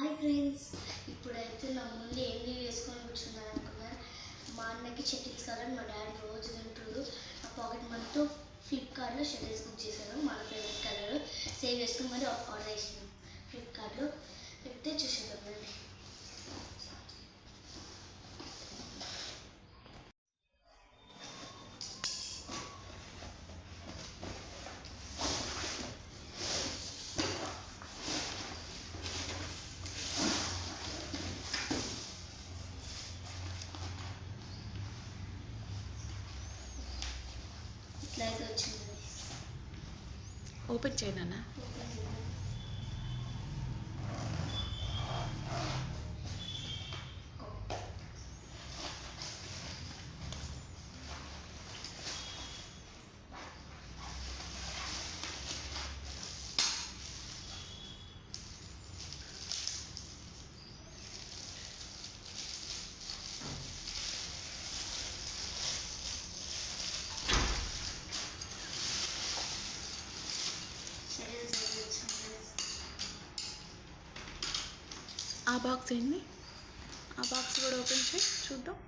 Hi friends ఇప్పుడైతే నా ముందు ఏంది వేసుకొని కూర్చున్నాను అనుకున్నాను మా అన్నకి షటిల్స్ కావాలని మా డాడీ రోజు తింటుడు. ఆ పాకెట్ మనీతో ఫ్లిప్కార్ట్లో షటిల్స్ బుక్ చేశాను మన ఫేవరెట్ కలర్ సేవ్ చేసుకుని మరి ఆర్డర్ చేసినాం. ఫ్లిప్కార్ట్లో. చెప్తే చూసేద్దాం అయితే వచ్చింది. ఓపెన్ చేయనా షటిల్స్ అయితే వచ్చింది ఆ బాక్స్ ఏంది ఆ బాక్స్ కూడా ఓపెన్ చేయి చూద్దాం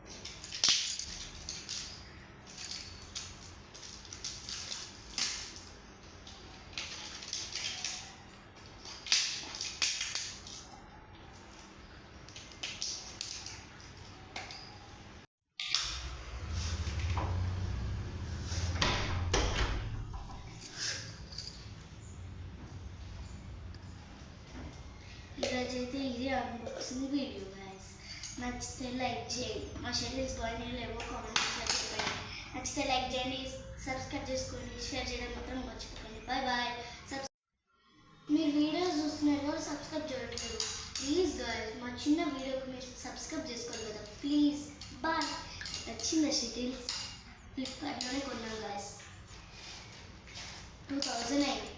ఈరోజు అయితే ఇది అన్బాక్సింగ్ వీడియో గైస్ నచ్చితే లైక్ చేయండి మా షెల్లీస్ బాగా లేవో కామెంట్ చెప్పండి నచ్చితే లైక్ చేయండి సబ్స్క్రైబ్ చేసుకోండి షేర్ చేయడం మాత్రం మర్చిపోకండి బాయ్ బాయ్ మీరు వీడియోస్ చూస్తున్నారు కదా సబ్స్క్రైబ్ చేయట్లేదు ప్లీజ్ గాయస్ మా చిన్న వీడియోకి మీరు సబ్స్క్రైబ్ చేసుకోండి కదా ప్లీజ్ బాయ్ నచ్చిందా షెటిల్స్ ఫ్లిప్కార్ట్లోనే కొన్నాను గాయస్ టూ థౌజండ్ అయింది